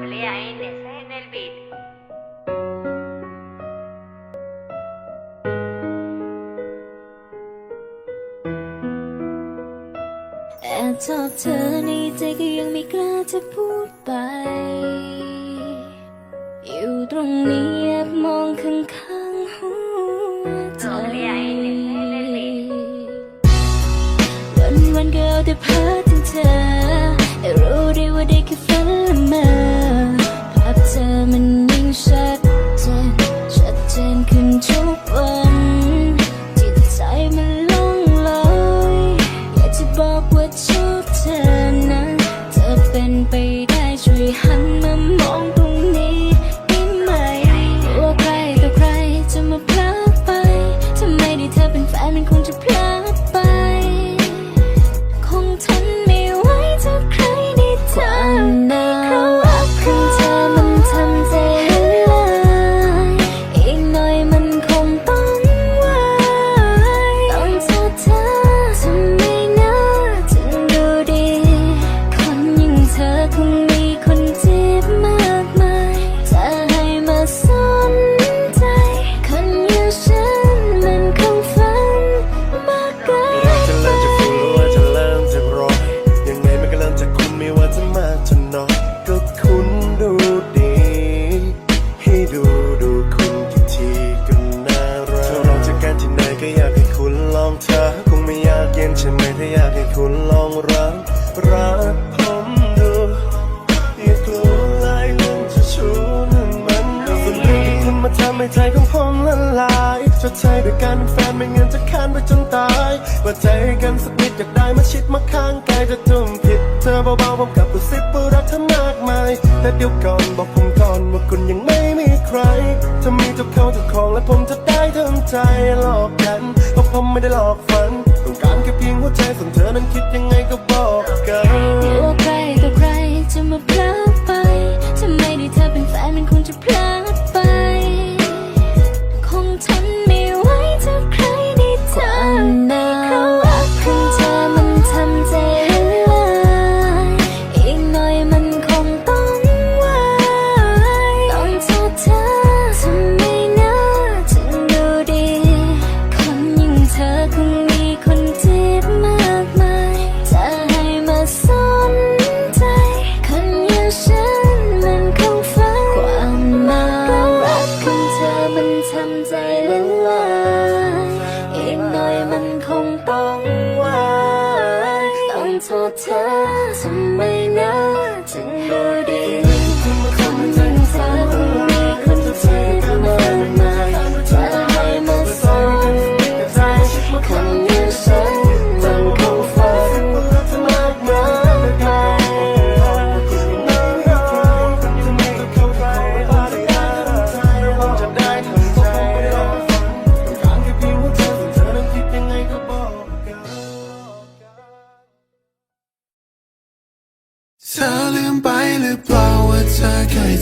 doble A N S en el beat. แอบชอบเธอในใจก็ยังไม่กล้าจะพูดไป อยู่ตรงนี้แอบมองข้างๆหัวใจวันวันๆก็เอาแต่เพ้อถึงเธอแต่รู้ดีว่าได้แค่ ชาใช้ด้วยการเป็นแฟนไม่งั้นจะค้านไปจนตายว่าใจกันสักนิดอยากได้มาชิดมาข้างกายจะจุ่มผิดเธอเบาๆผมกลับกระซิบว่ารักเธอมากมาย แต่เดี๋ยวก่อนบอกผมก่อนว่าคุณยังไม่มีใครถ้ามีเจ้าเขาเจ้าของและผมจะได้ทำใจหลอกกันเพราะผมไม่ได้หลอกฝันต้องการแค่เพียงหัวใจส่วนเธอนั้นคิดยังไงก็บอกกันตัวใครต่อใครจะมา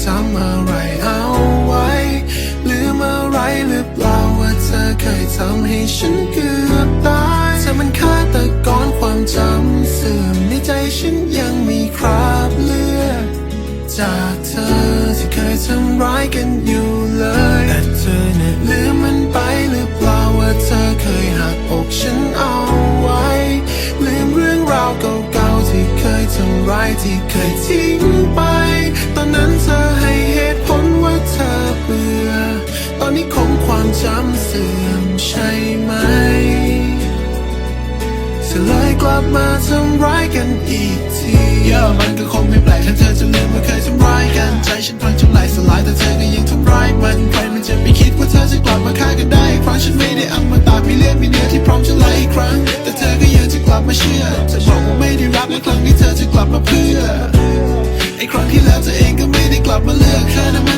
ทำอะไรเอาไว้ลืมอะไรหรือเปล่าว่าเธอเคยทำให้ฉันเกือบตายเธอมันฆาตกรความจำเสื่อมในใจฉันยังมีคราบเลือดจากเธอที่เคยทำร้ายกันอยู่เลยแต่เธอเนี่ยลืมมันไปหรือเปล่าว่าเธอเคยหักอกฉันเอาไว้ลืมเรื่องราวเก่าๆที่เคยทำร้ายที่เคยทิ้ง กลับมาทำร้ายกันอีกทีเยอะมันก็คงไม่แปลกถ้าเธอจะลืมว่าเคยทำร้ายกันใจฉันพังจนไหลสลายแต่เธอก็ยังทำร้ายมันใครมันจะไปคิดว่าเธอจะกลับมาฆ่ากันได้ครั้งฉันไม่ได้อมตะมีเลือดมีเนื้อที่พร้อมจะไหลอีกครั้ง แต่เธอก็ยังจะกลับมาเชื่อเธอบอกว่าไม่ได้รักและครั้งนี้เธอจะกลับมาเพื่อไอ้ครั้งที่แล้วเธอเองก็ไม่ได้กลับมาเลือกเธอนั้นมัน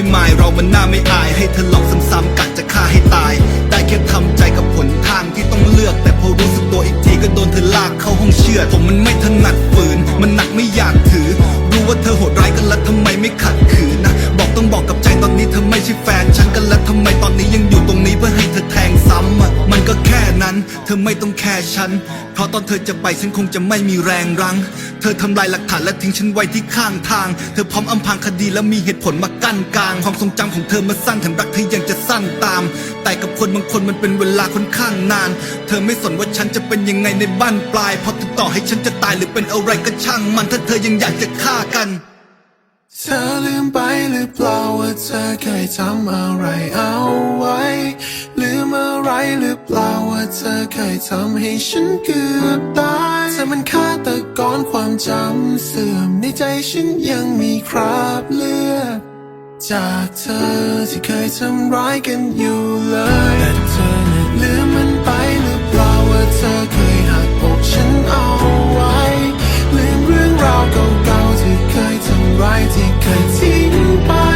ไม่หมายเรามันหน้าไม่อาย ให้เธอหลอกซ้ำๆกันจะฆ่าให้ตาย ได้แค่ทำใจกับผลทางที่ต้องเลือก แต่พอรู้สึกตัวอีกทีก็โดนเธอลากเข้าห้องเชือดผมมันไม่ถนัดฝืน มันหนักไม่อยากถือ รู้ว่าเธอโหดร้ายกันแล้วทำไมไม่ขัดขืนนะ บอกต้องบอกกับใจตอนนี้เธอไม่ใช่แฟน ฉันกันแล้วทำไมตอนนี้ยัง ฉัน เพราะตอนเธอจะไปฉันคงจะไม่มีแรงรั้ง เธอทำลายหลักฐานและทิ้งฉันไว้ที่ข้างทาง เธอพร้อมอำพรางคดีและมีเหตุผลมากั้นกลาง ความทรงจำของเธอมาสั้นแถมรักเธอยังจะสั้นตาม แต่กับคนบางคนมันเป็นเวลาค่อนข้างนาน เธอไม่สนว่าฉันจะเป็นยังไงในบ้านปลาย เพราะถึงต่อให้ฉันจะตายหรือเป็นอะไรก็ช่างมัน ถ้าเธอยังอยากจะฆ่ากัน เธอลืมไปหรือเปล่าว่าเธอเคยทำอะไรเอาไว้ ลืมอะไรหรือเปล่าว่าเธอเคยทำให้ฉันเกือบตายเธอมันฆาตกรความจำเสื่อมในใจฉันยังมีคราบเลือดจากเธอที่เคยทำร้ายกันอยู่เลยแต่เธอน่ะลืมมันไปหรือเปล่าว่าเธอเคยหักอกฉันเอาไว้ ลืมเรื่องราวเก่า ร้ายที่เคยทิ้งไป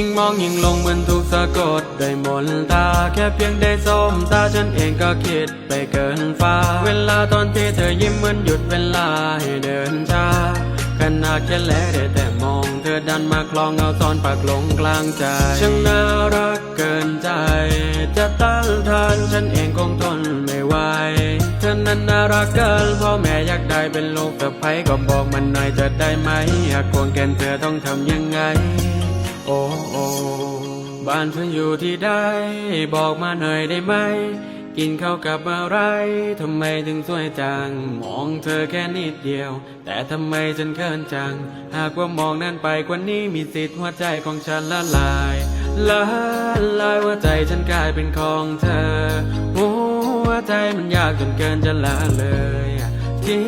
ยิ่งมองยิ่งลงเหมือนถูกสะกดด้วยมนตา แค่เพียงได้สมตาฉันเองก็คิดไปเกินฟ้า เวลาตอนที่เธอยิ้มเหมือนหยุดเวลาให้เดินช้าขนาดแค่แลได้แต่มอง เธอดันมาคลองเอาตอนปากลงกลางใจช่างน่ารักเกินใจ จะต้านทานฉันเองคงทนไม่ไหวเธอนั้นน่ารักเกินพ่อแม่อยากได้เป็นลูกสะใภ้ก็บอกมันหน่อยจะได้ไหมอยากควงแกนเธอต้องทำยังไง โอ้โอ้บ้านเธออยู่ที่ใดบอกมาหน่อยได้ไหม กินข้าวกับอะไรทำไมถึงสวยจัง มองเธอแค่นิดเดียว แต่ทำไมฉันเขินจัง หากว่ามองนั้นไปกว่านี้มีสิทธิ์หัวใจของฉันละลายละลายหัวใจฉันกลายเป็นของเธอหัวใจมันยากจนเกินจะละเลย ที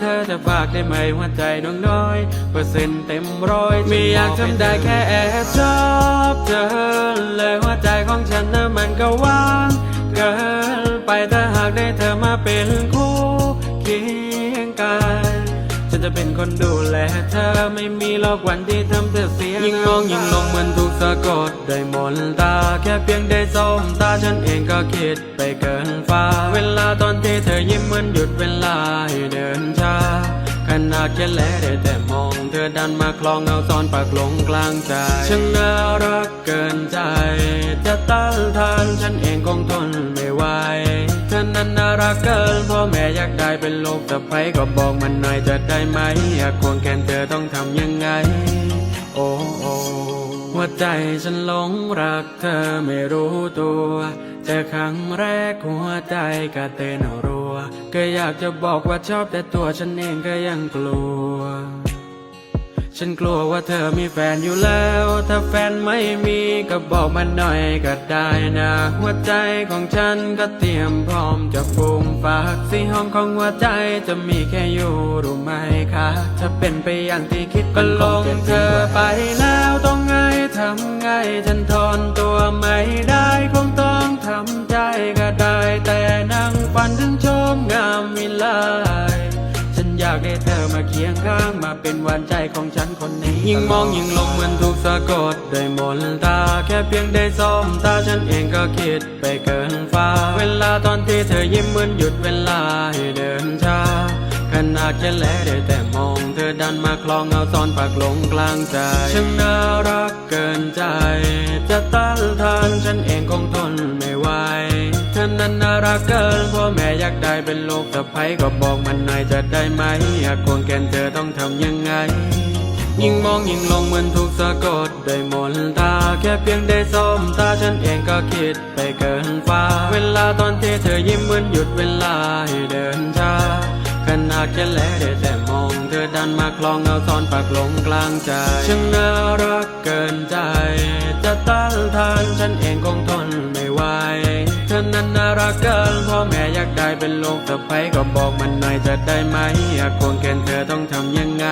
เธอจะฝากได้ไหมหัวใจน้องน้อย เปอร์เซ็นต์เต็มร้อยไม่อยากทำได้แค่แอบชอบเธอเลยหัวใจของฉันนะมันก็ว่างเกินไปถ้าหากได้เธอมาเป็น เป็นคนดูแลเธอไม่มีหรอกวันที่ทำเธอเสียยิ่งมองยิ่งลงเหมือนถูกสะกดด้วยมนตา แค่เพียงได้สมตาฉันเองก็คิดไปเกินฟ้า เวลาตอนที่เธอยิ้มเหมือนหยุดเวลาให้เดินช้าขนาดแค่แลได้แต่มอง เธอดันมาคลองเอาซ้อนปากลงกลางใจช่างน่ารักเกินใจ จะต้านทานฉันเองคงทนไม่ไหว เธอนั้นน่ารักเกินพ่อแม่อยากได้เป็นลูกสะใภ้ก็บอกมันหน่อยจะได้ไหมอยากควงแขนเธอต้องทำยังไง โอ้โอ้หัวใจฉันหลงรักเธอไม่รู้ตัวเจอครั้งแรกหัวใจก็เต้นรัว ก็อยากจะบอกว่าชอบแต่ตัวฉันเองก็ยังกลัว ฉันกลัวว่าเธอมีแฟนอยู่แล้ว ถ้าแฟนไม่มีก็บอกมันหน่อยก็ได้นะ หัวใจของฉันก็เตรียมพร้อมจะฟูมฝากสีห้องของหัวใจจะมีแค่อยู่รู้ไหมคะ ถ้าเป็นไปอย่างที่คิดก็ลงเธอไปแล้วต้องไงทำไงฉันทนตัวไม่ได้คงต้องทำใจก็ได้ แต่นั่งฝันถึงชมงามวิไลฉันอยากได้เธอมาเคียงข้างมาเป็นหวานใจของฉันคนนี้ ยิ่งมองยิ่งลงเหมือนถูกสะกดด้วยมนตา แค่เพียงได้สมตาฉันเองก็คิดไปเกินฟ้า เวลาตอนที่เธอยิ้มเหมือนหยุดเวลาให้เดินช้าขนาดแค่แลได้แต่มอง เธอดันมาคลองเอาซ่อนปากลงกลางใจช่างน่ารักเกินใจ จะต้านทานฉันเองคงทนไม่ไหว เธอนั้นน่ารักเกินพ่อแม่อยากได้เป็นลูกสะใภ้ก็บอกมันหน่อยจะได้ไหมอยากควงแกนเธอต้องทำยังไง ยิ่งมองยิ่งลงเหมือนถูกสะกดด้วยมนตาแค่เพียงได้สมตาฉันเองก็คิดไปเกินฟ้า เวลาตอนที่เธอยิ้มเหมือนหยุดเวลาให้เดินช้าขนาดแค่แลได้แต่มองเธอดันมาคลองเอาซ่อนปากลงกลางใจช่างน่ารักเกินใจ จะต้านทานฉันเองคง นนั้นน่ารักเกินพ่อแม่อยากได้เป็นลูกสะใภ้ก็บอกมันหน่อยจะได้ไหมอยากควงแขนเธอต้องทำยังไง